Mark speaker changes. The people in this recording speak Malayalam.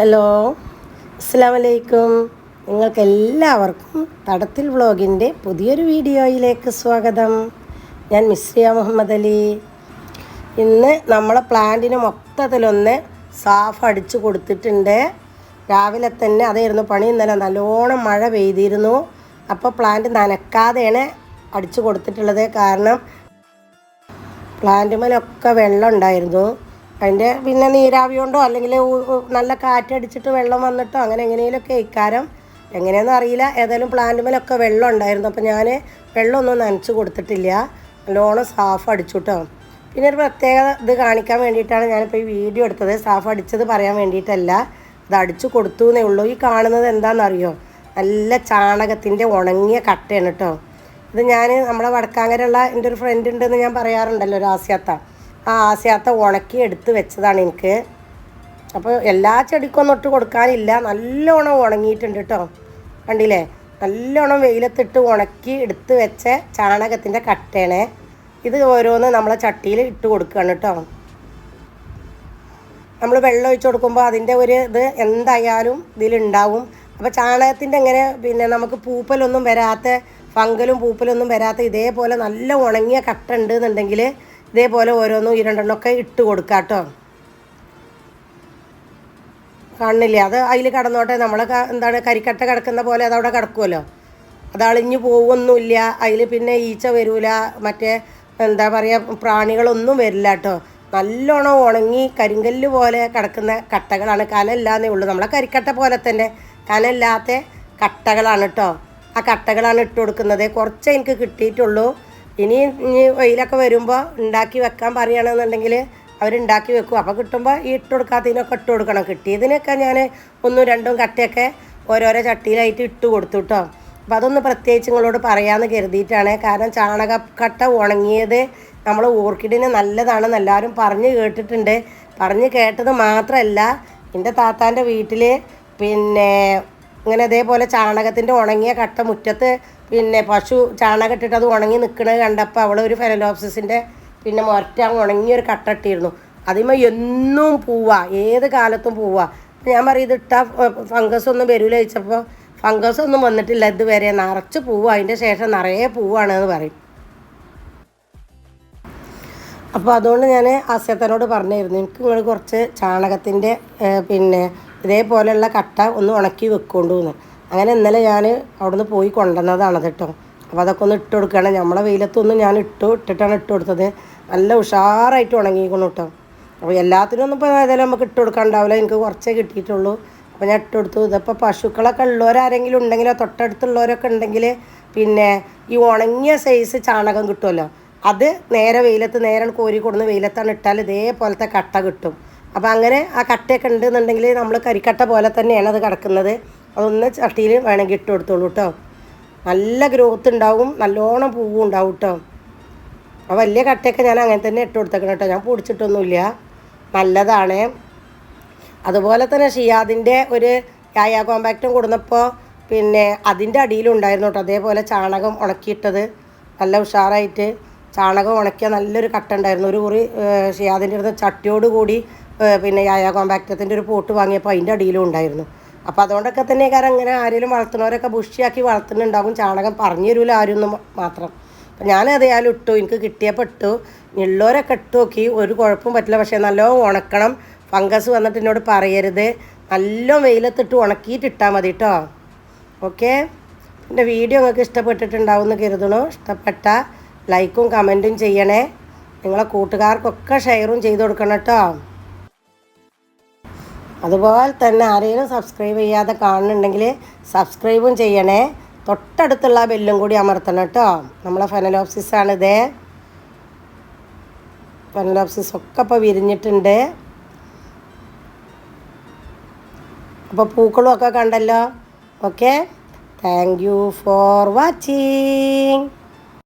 Speaker 1: ഹലോ അസ്സാം വലൈക്കും നിങ്ങൾക്ക് എല്ലാവർക്കും തടത്തിൽ വ്ളോഗിന്റെ പുതിയൊരു വീഡിയോയിലേക്ക് സ്വാഗതം. ഞാൻ മിസ്രിയ മുഹമ്മദ് അലി. ഇന്ന് നമ്മളെ പ്ലാന്റിന് മൊത്തത്തിലൊന്ന് സാഫ് അടിച്ചു കൊടുത്തിട്ടുണ്ട്. രാവിലെ തന്നെ അതായിരുന്നു പണി ഇന്നലെ നല്ലോണം മഴ പെയ്തിരുന്നു. അപ്പോൾ പ്ലാന്റ് നനക്കാതെയാണ് അടിച്ചു കൊടുത്തിട്ടുള്ളത്. കാരണം പ്ലാന്റുമേലൊക്കെ വെള്ളം ഉണ്ടായിരുന്നു. അതിന്റെ പിന്നെ നീരാവി കൊണ്ടോ അല്ലെങ്കിൽ നല്ല കാറ്റടിച്ചിട്ട് വെള്ളം വന്നിട്ടോ അങ്ങനെ എങ്ങനെയൊക്കെ ഇക്കാരം. എങ്ങനെയാണെന്ന് അറിയില്ല. ഏതായാലും പ്ലാന്റുമേലൊക്കെ വെള്ളം ഉണ്ടായിരുന്നു. അപ്പോൾ ഞാൻ വെള്ളമൊന്നും നനച്ച് കൊടുത്തിട്ടില്ല. നല്ലോണം സാഫ് അടിച്ചു കേട്ടോ പിന്നെ ഒരു പ്രത്യേക ഇത് കാണിക്കാൻ വേണ്ടിയിട്ടാണ് ഞാനിപ്പോൾ ഈ വീഡിയോ എടുത്തത്. സാഫ് അടിച്ചത് പറയാൻ വേണ്ടിയിട്ടല്ല. അത് അടിച്ചു കൊടുത്തു എന്നേ ഉള്ളൂ. ഈ കാണുന്നത് എന്താണെന്നറിയോ? നല്ല ചാണകത്തിന്റെ ഉണങ്ങിയ കട്ടയാണ് കേട്ടോ. ഇത് ഞാൻ നമ്മളെ വടക്കാങ്കരയുള്ള എന്റെ ഒരു ഫ്രണ്ട് ഉണ്ടെന്ന് ഞാൻ പറയാറുണ്ടല്ലോ ഒരു ആസ്യാത്ത. ആ ആസ്യാത്ത ഉണക്കി എടുത്ത് വെച്ചതാണ് എനിക്ക്. അപ്പോൾ എല്ലാ ചെടിക്കൊന്നും ഇട്ട് കൊടുക്കാനില്ല. നല്ലോണം ഉണങ്ങിയിട്ടുണ്ട് കേട്ടോ. കണ്ടില്ലേ? നല്ലോണം വെയിലത്തിട്ട് ഉണക്കി എടുത്ത് വെച്ച ചാണകത്തിന്റെ കട്ടയാണ്. ഇത് ഓരോന്ന് നമ്മളെ ചട്ടിയിൽ ഇട്ട് കൊടുക്കുകയാണ് കേട്ടോ. നമ്മൾ വെള്ളം ഒഴിച്ച് കൊടുക്കുമ്പോൾ അതിന്റെ ഒരു ഇത് എന്തായാലും ഇതിലുണ്ടാവും. അപ്പോൾ ചാണകത്തിന്റെ എങ്ങനെ പിന്നെ നമുക്ക് പൂപ്പലൊന്നും വരാത്ത ഫംഗലും പൂപ്പലൊന്നും വരാത്ത ഇതേപോലെ നല്ല ഉണങ്ങിയ കട്ട ഉണ്ട് എന്നുണ്ടെങ്കിൽ ഇതേപോലെ ഓരോന്നും ഈ രണ്ടെണ്ണമൊക്കെ ഇട്ട് കൊടുക്കാം കേട്ടോ കണ്ണില്ല? അത് അതിൽ കടന്നോട്ടെ നമ്മൾ എന്താണ് കരിക്കട്ട കിടക്കുന്ന പോലെ അതവിടെ കിടക്കുമല്ലോ അത് അളിഞ്ഞു പോവൊന്നുമില്ല. അതിൽ പിന്നെ ഈച്ച വരില്ല മറ്റേ എന്താ പറയുക പ്രാണികളൊന്നും വരില്ല കേട്ടോ നല്ലോണം ഉണങ്ങി കരിങ്കല്ല് പോലെ കിടക്കുന്ന കട്ടകളാണ്. കനല്ലാന്നേ ഉള്ളൂ. നമ്മളെ കരിക്കട്ട പോലെ തന്നെ കനല്ലാത്ത കട്ടകളാണ് കേട്ടോ ആ കട്ടകളാണ് ഇട്ട് കൊടുക്കുന്നത്. കുറച്ചേ എനിക്ക് കിട്ടിയിട്ടുള്ളൂ. ഇനി ഇനി വെയിലൊക്കെ വരുമ്പോൾ ഉണ്ടാക്കി വെക്കാൻ പറയുകയാണെന്നുണ്ടെങ്കിൽ അവരുണ്ടാക്കി വെക്കും. അപ്പോൾ കിട്ടുമ്പോൾ ഈ ഇട്ട് കൊടുക്കാത്തതിനൊക്കെ ഇട്ട് കൊടുക്കണം. കിട്ടിയതിനൊക്കെ ഞാൻ ഒന്നും രണ്ടും കട്ടയൊക്കെ ഓരോരോ ചട്ടിയിലായിട്ട് ഇട്ട് കൊടുത്തു കേട്ടോ അപ്പോൾ അതൊന്ന് പ്രത്യേകിച്ച് നിങ്ങളോട് പറയാമെന്ന് കരുതിയിട്ടാണ്. കാരണം കട്ട ഉണങ്ങിയത് നമ്മൾ ഓർക്കിഡിന് നല്ലതാണെന്ന് എല്ലാവരും പറഞ്ഞ് കേട്ടിട്ടുണ്ട്. പറഞ്ഞ് കേട്ടത് മാത്രമല്ല എന്റെ താത്താന്റെ വീട്ടിൽ പിന്നെ ഇങ്ങനെ ഇതേപോലെ ചാണകത്തിന്റെ ഉണങ്ങിയ കട്ട മുറ്റത്ത് പിന്നെ പശു ചാണകം ഇട്ടിട്ട് അത് ഉണങ്ങി നിൽക്കുന്നത് കണ്ടപ്പോൾ അവൾ ഒരു ഫെനലോപ്സിന്റെ പിന്നെ മുരറ്റ ഉണങ്ങിയൊരു കട്ട ഇട്ടിരുന്നു. അതിമ എന്നും പോവാ ഏത് കാലത്തും പോവാ. ഞാൻ പറയും ഇത് ഇട്ടാൽ ഫംഗസ് ഒന്നും വരൂല ചോദിച്ചപ്പോൾ ഫംഗസ് ഒന്നും വന്നിട്ടില്ല ഇതുവരെ നിറച്ച് പൂവ് അതിന്റെ ശേഷം നിറയെ പൂവാണ് എന്ന് പറയും. അപ്പോൾ അതുകൊണ്ട് ഞാൻ ആസ്യത്തനോട് പറഞ്ഞിരുന്നു എനിക്ക് നിങ്ങൾ കുറച്ച് ചാണകത്തിന്റെ പിന്നെ ഇതേപോലെയുള്ള കട്ട ഒന്ന് ഉണക്കി വെക്കൊണ്ടു എന്ന് അങ്ങനെ ഇന്നലെ ഞാൻ അവിടുന്ന് പോയി കൊണ്ടുവന്നതാണ് കേട്ടോ അപ്പോൾ അതൊക്കെ ഒന്ന് ഇട്ട് കൊടുക്കുകയാണ് നമ്മളെ വെയിലത്തൊന്നും ഞാൻ ഇട്ടു ഇട്ടിട്ടാണ് ഇട്ട് കൊടുത്തത്. നല്ല ഉഷാറായിട്ട് ഉണങ്ങിക്കണം കേട്ടോ അപ്പോൾ എല്ലാത്തിനും ഒന്നും ഇപ്പോൾ ഏതായാലും നമുക്ക് ഇട്ട് കൊടുക്കാണ്ടാവില്ല. എനിക്ക് കുറച്ചേ കിട്ടിയിട്ടുള്ളൂ. അപ്പോൾ ഞാൻ ഇട്ട് കൊടുത്തു. ഇതിപ്പോൾ പശുക്കളൊക്കെ ഉള്ളവരാരെങ്കിലും ഉണ്ടെങ്കിലോ തൊട്ടടുത്തുള്ളവരൊക്കെ ഉണ്ടെങ്കിൽ പിന്നെ ഈ ഉണങ്ങിയ സൈസ് ചാണകം കിട്ടുമല്ലോ അത് നേരെ വെയിലത്ത് നേരെ കോരി കൊടുന്ന് വെയിലത്താണ് ഇട്ടാൽ ഇതേപോലത്തെ കട്ട കിട്ടും. അപ്പോൾ അങ്ങനെ ആ കട്ടയൊക്കെ ഉണ്ടെന്നുണ്ടെങ്കിൽ നമ്മൾ കരിക്കട്ട പോലെ തന്നെയാണ് അത് കിടക്കുന്നത്. അതൊന്ന് ചട്ടിയിൽ വേണമെങ്കിൽ ഇട്ട് കൊടുത്തോളൂ കേട്ടോ നല്ല ഗ്രോത്ത് ഉണ്ടാവും നല്ലോണം പൂവും ഉണ്ടാവും കേട്ടോ അപ്പോൾ വലിയ കട്ടയൊക്കെ ഞാൻ അങ്ങനെ തന്നെ ഇട്ട് കൊടുത്തേക്കണം കേട്ടോ ഞാൻ പൊടിച്ചിട്ടൊന്നുമില്ല. നല്ലതാണ്. അതുപോലെ തന്നെ ഷിയാദിന്റെ ഒരു യായ കോമ്പാക്റ്റും കൊടുന്നപ്പോൾ പിന്നെ അതിന്റെ അടിയിലുണ്ടായിരുന്നു കേട്ടോ അതേപോലെ ചാണകം ഉണക്കിയിട്ടത്. നല്ല ഉഷാറായിട്ട് ചാണകം ഉണക്കിയ നല്ലൊരു കട്ട ഉണ്ടായിരുന്നു. ഒരു കുറി ഷിയാദിന്റെ അടുത്ത് ചട്ടിയോട് കൂടി പിന്നെ യായ കോമ്പാക്റ്റത്തിന്റെ ഒരു പോട്ട് വാങ്ങിയപ്പോൾ അതിന്റെ അടിയിലും ഉണ്ടായിരുന്നു. അപ്പോൾ അതുകൊണ്ടൊക്കെ തന്നെ കാരണം അങ്ങനെ ആരെങ്കിലും വളർത്തുന്നവരൊക്കെ ബുഷിയാക്കി വളർത്തുന്നുണ്ടാകും ചാണകം പറഞ്ഞു തരൂല ആരും ഒന്നും മാത്രം. അപ്പം ഞാൻ അതേയാലും ഇട്ടു എനിക്ക് കിട്ടിയപ്പോൾ ഇട്ടു. ഉള്ളവരൊക്കെ ഇട്ട് നോക്കി ഒരു കുഴപ്പവും പറ്റില്ല. പക്ഷേ നല്ലോണം ഉണക്കണം. ഫംഗസ് വന്നിട്ട് എന്നോട് പറയരുത്. നല്ല വെയിലത്തിട്ട് ഉണക്കിയിട്ട് ഇട്ടാൽ മതി കേട്ടോ ഓക്കെ? എന്റെ വീഡിയോ നിങ്ങൾക്ക് ഇഷ്ടപ്പെട്ടിട്ടുണ്ടാവും എന്ന് കരുതണു ഇഷ്ടപ്പെട്ട ലൈക്കും കമന്റും ചെയ്യണേ. നിങ്ങളെ കൂട്ടുകാർക്കൊക്കെ ഷെയറും ചെയ്ത് കൊടുക്കണം കേട്ടോ അതുപോലെ തന്നെ ആരെങ്കിലും സബ്സ്ക്രൈബ് ചെയ്യാതെ കാണുന്നുണ്ടെങ്കിൽ സബ്സ്ക്രൈബും ചെയ്യണേ. തൊട്ടടുത്തുള്ള ബെല്ലും കൂടി അമർത്തണം കേട്ടോ. നമ്മളെ ഫെനലോപ്സിസ് ആണിത് ഫെനലോപ്സിസ് ഒക്കെ ഇപ്പോൾ വിരിഞ്ഞിട്ടുണ്ട്. അപ്പോൾ പൂക്കളും ഒക്കെ കണ്ടല്ലോ. Okay thank you for watching